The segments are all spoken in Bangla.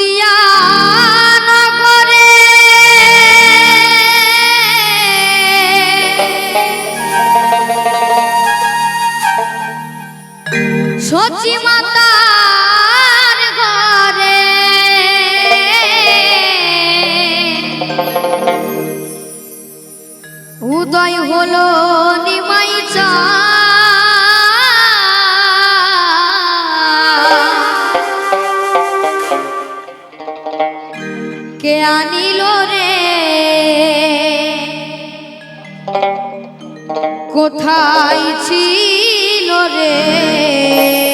দিয়া নগরে। সচি মাতার ঘরে। উদয় হলো কোথায় ছিল রে?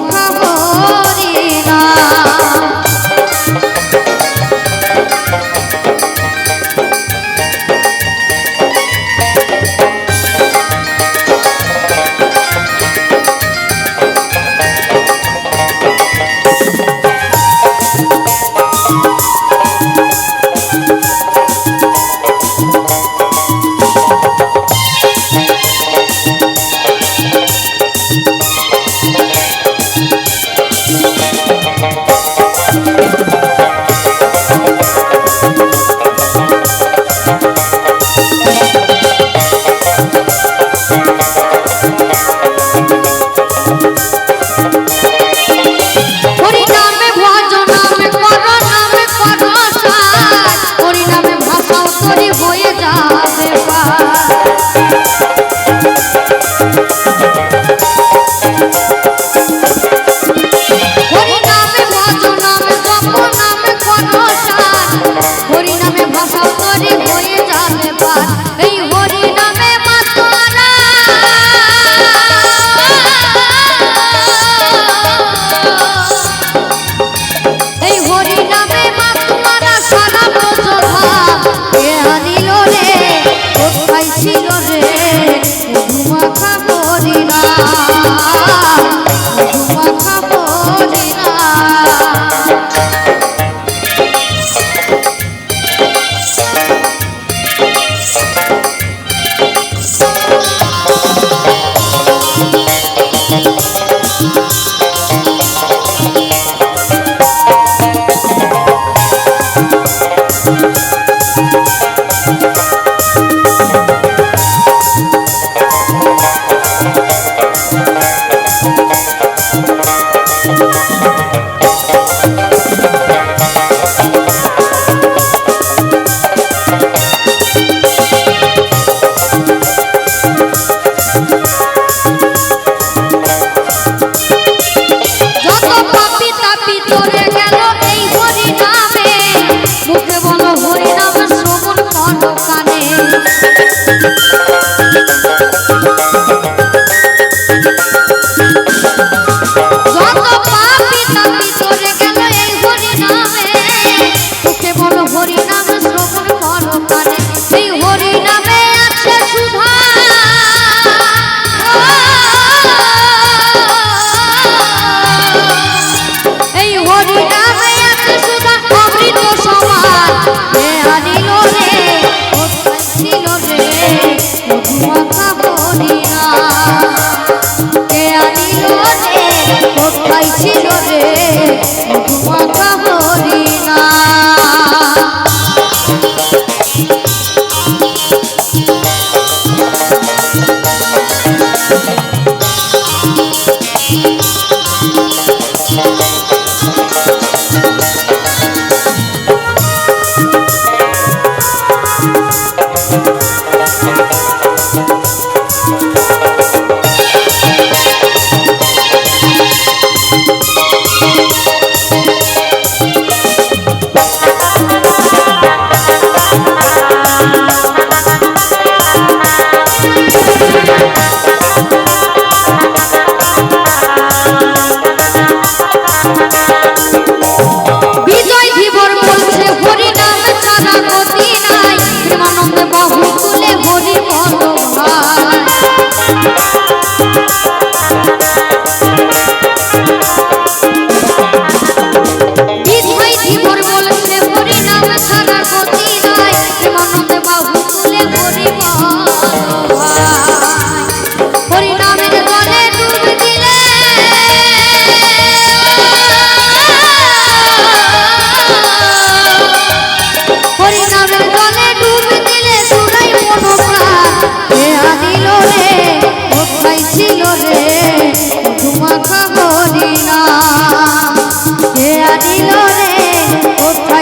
Oh, oh, oh. পাইছিল রে মাখা হরিরা মাখা হরিরা Thank বিজয়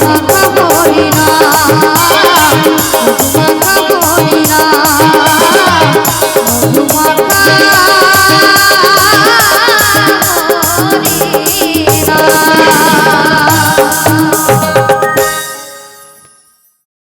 সত হরিনা